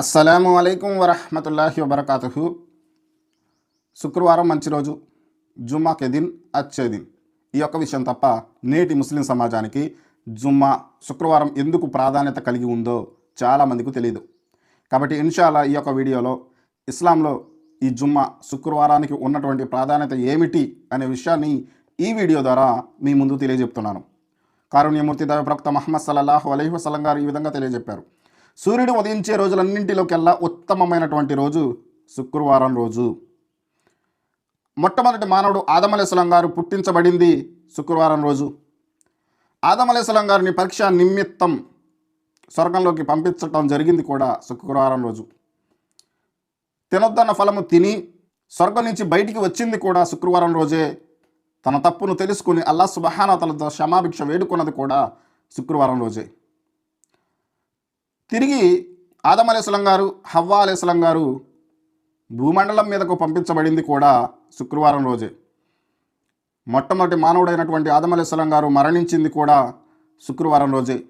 అస్సలాము అలైకుం వరహమతుల్లాహి వబర్కాతు శుక్రవారం మంచి రోజు జుమ్మా కెదిన్ అచ్చేదిన్ ఈ యొక్క విషయం తప్ప నేటి ముస్లిం సమాజానికి జుమ్మా శుక్రవారం ఎందుకు ప్రాధాన్యత కలిగి ఉందో చాలామందికి తెలియదు కాబట్టి ఇన్షాల్లా ఈ యొక్క వీడియోలో ఇస్లాంలో ఈ జుమ్మా శుక్రవారానికి ఉన్నటువంటి ప్రాధాన్యత ఏమిటి అనే విషయాన్ని ఈ వీడియో ద్వారా మీ ముందు తెలియజెప్తున్నాను. కారుణ్యమూర్తి దైవ ప్రవక్త మహమ్మద్ సల్లాహు అలహి వసలం గారు ఈ విధంగా తెలియజెప్పారు. సూర్యుడు ఉదయించే రోజులన్నింటిలోకెల్లా ఉత్తమమైనటువంటి రోజు శుక్రవారం రోజు. మొట్టమొదటి మానవుడు ఆదమలేసలం గారు పుట్టించబడింది శుక్రవారం రోజు. ఆదమలేసలం గారిని పరీక్ష నిమిత్తం స్వర్గంలోకి పంపించటం జరిగింది కూడా శుక్రవారం రోజు. తినొద్దన్న ఫలము తిని స్వర్గం నుంచి బయటికి వచ్చింది కూడా శుక్రవారం రోజే. తన తప్పును తెలుసుకుని అల్లా సుబహానతలతో క్షమాభిక్ష వేడుకున్నది కూడా శుక్రవారం రోజే. తిరిగి ఆదమలేసలం గారు హవ్వా అలీస్లం గారు భూమండలం మీదకు పంపించబడింది కూడా శుక్రవారం రోజే. మొట్టమొదటి మానవుడైనటువంటి ఆదమలేసలం గారు మరణించింది కూడా శుక్రవారం రోజే.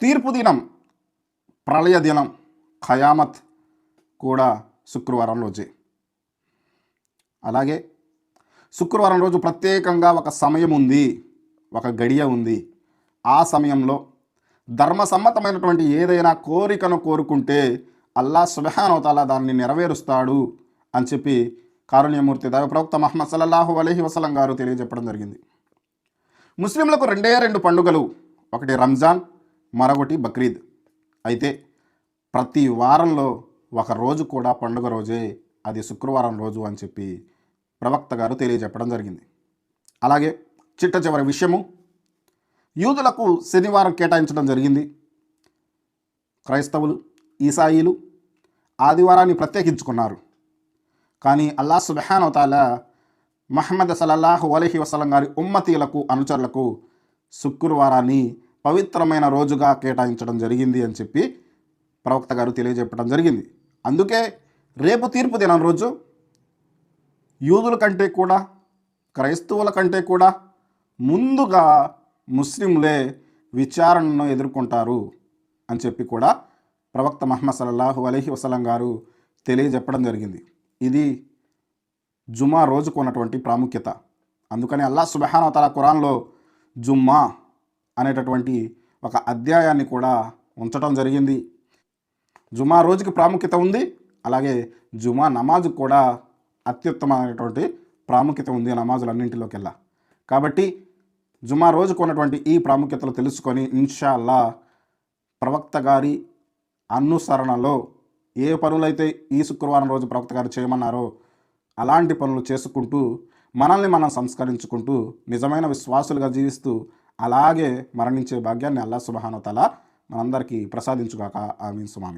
తీర్పు దినం ప్రళయ దినం ఖయామత్ కూడా శుక్రవారం రోజే. అలాగే శుక్రవారం రోజు ప్రత్యేకంగా ఒక సమయం ఉంది ఒక గడియ ఉంది. ఆ సమయంలో ధర్మసమ్మతమైనటువంటి ఏదైనా కోరికను కోరుకుంటే అల్లా సుబహానవతాల దాన్ని నెరవేరుస్తాడు అని చెప్పి కారుణ్యమూర్తి దైవ ప్రవక్త మహమ్మద్ సల్లల్లాహు అలహి వసలం గారు తెలియజెప్పడం జరిగింది. ముస్లింలకు రెండే రెండు పండుగలు. ఒకటి రంజాన్ మరొకటి బక్రీద్. అయితే ప్రతి వారంలో ఒక రోజు కూడా పండుగ రోజే. అది శుక్రవారం రోజు అని చెప్పి ప్రవక్త గారు తెలియజెప్పడం జరిగింది. అలాగే చిట్ట చివరి విషయము యూదులకు శనివారం కేటాయించడం జరిగింది. క్రైస్తవులు ఈసాయిలు ఆదివారాన్ని ప్రత్యేకించుకున్నారు. కానీ అల్లా సుబహానవతాల మహమ్మద్ సలల్లాహు అలహి వసలం గారి ఉమ్మతీలకు అనుచరులకు శుక్రవారాన్ని పవిత్రమైన రోజుగా కేటాయించడం జరిగింది అని చెప్పి ప్రవక్త గారు తెలియజెప్పడం జరిగింది. అందుకే రేపు తీర్పు దినం రోజు యూదుల కంటే కూడా క్రైస్తవుల కంటే కూడా ముందుగా ముస్లింలే విచారణను ఎదుర్కొంటారు అని చెప్పి కూడా ప్రవక్త మహమ్మద్ సల్లాహు అలహి వసలం గారు తెలియజెప్పడం జరిగింది. ఇది జుమా రోజుకు ఉన్నటువంటి ప్రాముఖ్యత. అందుకని అల్లా సుబహాన తల ఖురాన్లో జుమ్మా అనేటటువంటి ఒక అధ్యాయాన్ని కూడా ఉంచటం జరిగింది. జుమా రోజుకి ప్రాముఖ్యత ఉంది అలాగే జుమా నమాజు కూడా అత్యుత్తమైనటువంటి ప్రాముఖ్యత ఉంది నమాజులన్నింటిలోకెల్లా. కాబట్టి జుమా రోజుకు ఉన్నటువంటి ఈ ప్రాముఖ్యతలు తెలుసుకొని ఇన్షాల్లా ప్రవక్త గారి అనుసరణలో ఏ పనులైతే ఈ శుక్రవారం రోజు ప్రవక్త గారు చేయమన్నారో అలాంటి పనులు చేసుకుంటూ మనల్ని మనం సంస్కరించుకుంటూ నిజమైన విశ్వాసులుగా జీవిస్తూ అలాగే మరణించే భాగ్యాన్ని అల్లా సుబహానతల మనందరికీ ప్రసాదించుగాక. ఆమీన్. సుమామి